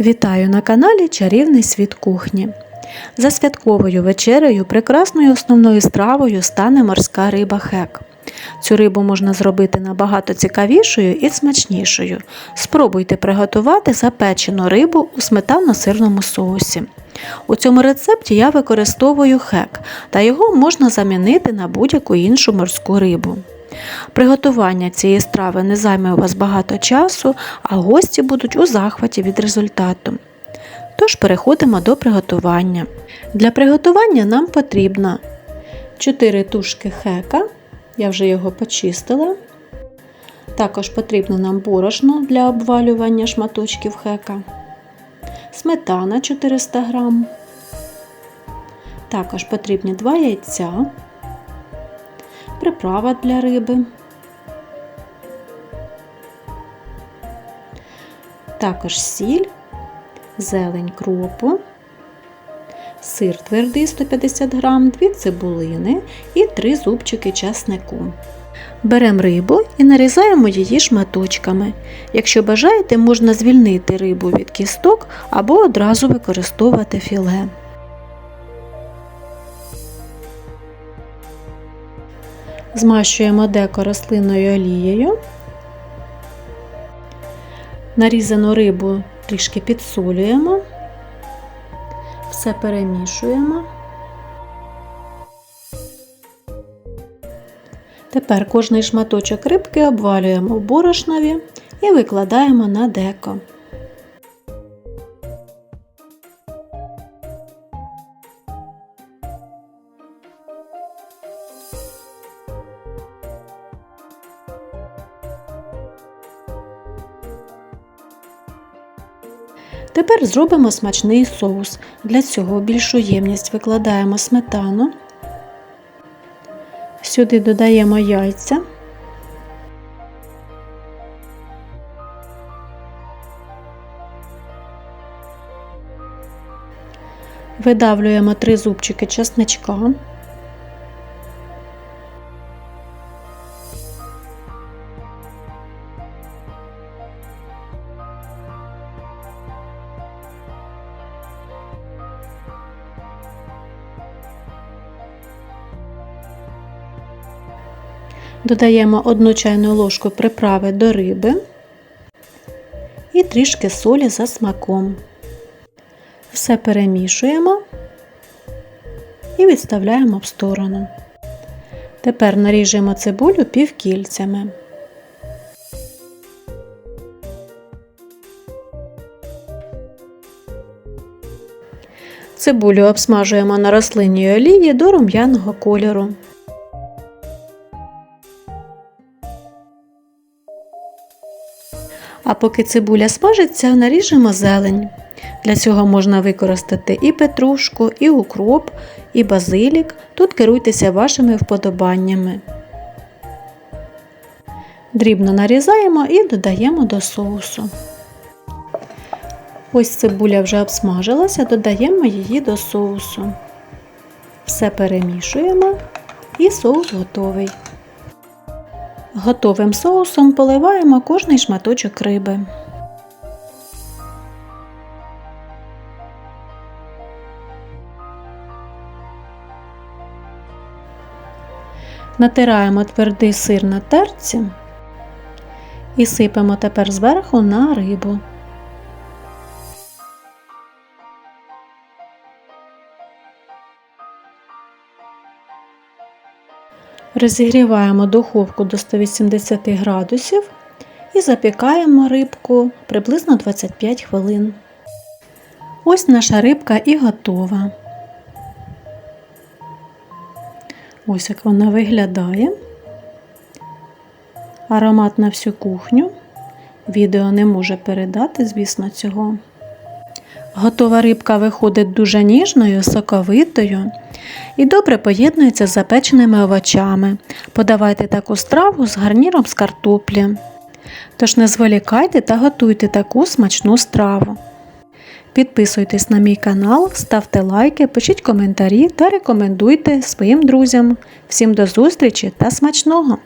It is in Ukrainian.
Вітаю на каналі Чарівний світ кухні. За святковою вечерею прекрасною основною стравою стане морська риба хек. Цю рибу можна зробити набагато цікавішою і смачнішою. Спробуйте приготувати запечену рибу у сметано-сирному соусі. У цьому рецепті я використовую хек, та його можна замінити на будь-яку іншу морську рибу. Приготування цієї страви не займе у вас багато часу, а гості будуть у захваті від результату. Тож переходимо до приготування. Для приготування нам потрібно 4 тушки хека, я вже його почистила. Також потрібно нам борошно для обвалювання шматочків хека, сметана 400 г. Також потрібні 2 яйця, приправа для риби. Також сіль, зелень кропу, сир твердий 150 г, 2 цибулини і 3 зубчики часнику. Беремо рибу і нарізаємо її шматочками. Якщо бажаєте, можна звільнити рибу від кісток або одразу використовувати філе. Змащуємо деко рослинною олією. Нарізану рибу трішки підсолюємо, все перемішуємо. Тепер кожний шматочок рибки обвалюємо в борошнові і викладаємо на деко. Тепер зробимо смачний соус. Для цього більшу ємність викладаємо сметану, сюди додаємо яйця, видавлюємо три зубчики чесничка. Додаємо 1 чайну ложку приправи до риби і трішки солі за смаком. Все перемішуємо і відставляємо в сторону. Тепер наріжемо цибулю півкільцями. Цибулю обсмажуємо на рослинній олії до рум'яного кольору. А поки цибуля смажиться, наріжемо зелень. Для цього можна використати і петрушку, і укроп, і базилік. Тут керуйтеся вашими вподобаннями. Дрібно нарізаємо і додаємо до соусу. Ось цибуля вже обсмажилася, додаємо її до соусу. Все перемішуємо і соус готовий. Готовим соусом поливаємо кожний шматочок риби. Натираємо твердий сир на терці і сипемо тепер зверху на рибу. Розігріваємо духовку до 180 градусів і запікаємо рибку приблизно 25 хвилин. Ось наша рибка і готова. Ось як вона виглядає. Аромат на всю кухню. Відео не може передати, звісно, цього. Готова рибка виходить дуже ніжною, соковитою і добре поєднується з запеченими овочами. Подавайте таку страву з гарніром з картоплі. Тож не зволікайте та готуйте таку смачну страву. Підписуйтесь на мій канал, ставте лайки, пишіть коментарі та рекомендуйте своїм друзям. Всім до зустрічі та смачного!